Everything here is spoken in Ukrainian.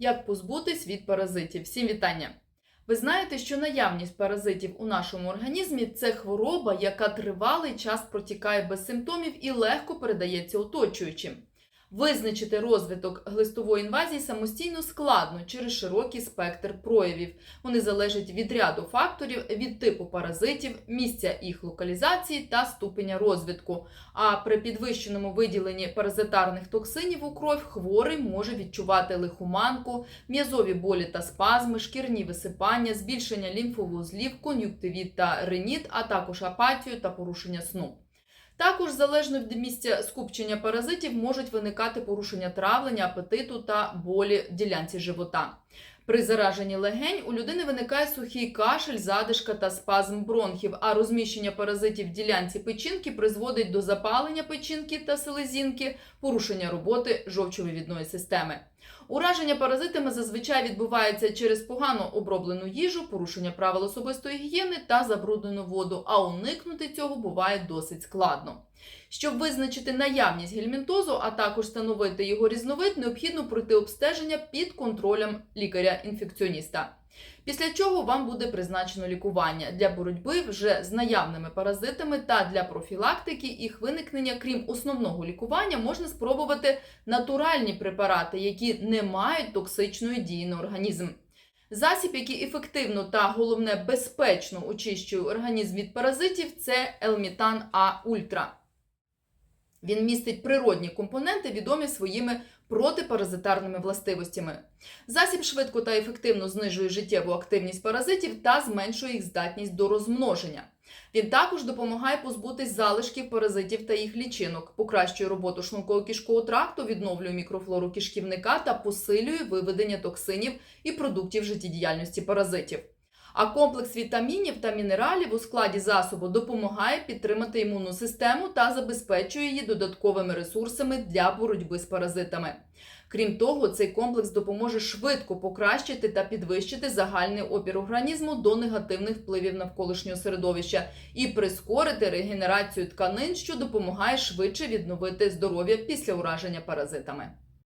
Як позбутись від паразитів? Всім вітання! Ви знаєте, що наявність паразитів у нашому організмі це хвороба, яка тривалий час протікає без симптомів і легко передається оточуючим. Визначити розвиток глистової інвазії самостійно складно через широкий спектр проявів. Вони залежать від ряду факторів, від типу паразитів, місця їх локалізації та ступеня розвитку. А при підвищеному виділенні паразитарних токсинів у кров хворий може відчувати лихоманку, м'язові болі та спазми, шкірні висипання, збільшення лімфовузлів, кон'юктивіт та реніт, а також апатію та порушення сну. Також залежно від місця скупчення паразитів можуть виникати порушення травлення, апетиту та болі в ділянці живота. При зараженні легень у людини виникає сухий кашель, задишка та спазм бронхів, а розміщення паразитів в ділянці печінки призводить до запалення печінки та селезінки, порушення роботи жовчовивідної системи. Ураження паразитами зазвичай відбувається через погано оброблену їжу, порушення правил особистої гігієни та забруднену воду, а уникнути цього буває досить складно. Щоб визначити наявність гельмінтозу, а також встановити його різновид, необхідно пройти обстеження під контролем лікаря-інфекціоніста. Після чого вам буде призначено лікування для боротьби вже з наявними паразитами та для профілактики їх виникнення, крім основного лікування, можна спробувати натуральні препарати, які не мають токсичної дії на організм. Засіб, який ефективно та головне безпечно очищує організм від паразитів, це Елмітан А Ультра. Він містить природні компоненти, відомі своїми протипаразитарними властивостями. Засіб швидко та ефективно знижує життєву активність паразитів та зменшує їх здатність до розмноження. Він також допомагає позбутись залишків паразитів та їх лічинок, покращує роботу шлунково-кишкового тракту, відновлює мікрофлору кишківника та посилює виведення токсинів і продуктів життєдіяльності паразитів. А комплекс вітамінів та мінералів у складі засобу допомагає підтримати імунну систему та забезпечує її додатковими ресурсами для боротьби з паразитами. Крім того, цей комплекс допоможе швидко покращити та підвищити загальний опір організму до негативних впливів навколишнього середовища і прискорити регенерацію тканин, що допомагає швидше відновити здоров'я після ураження паразитами.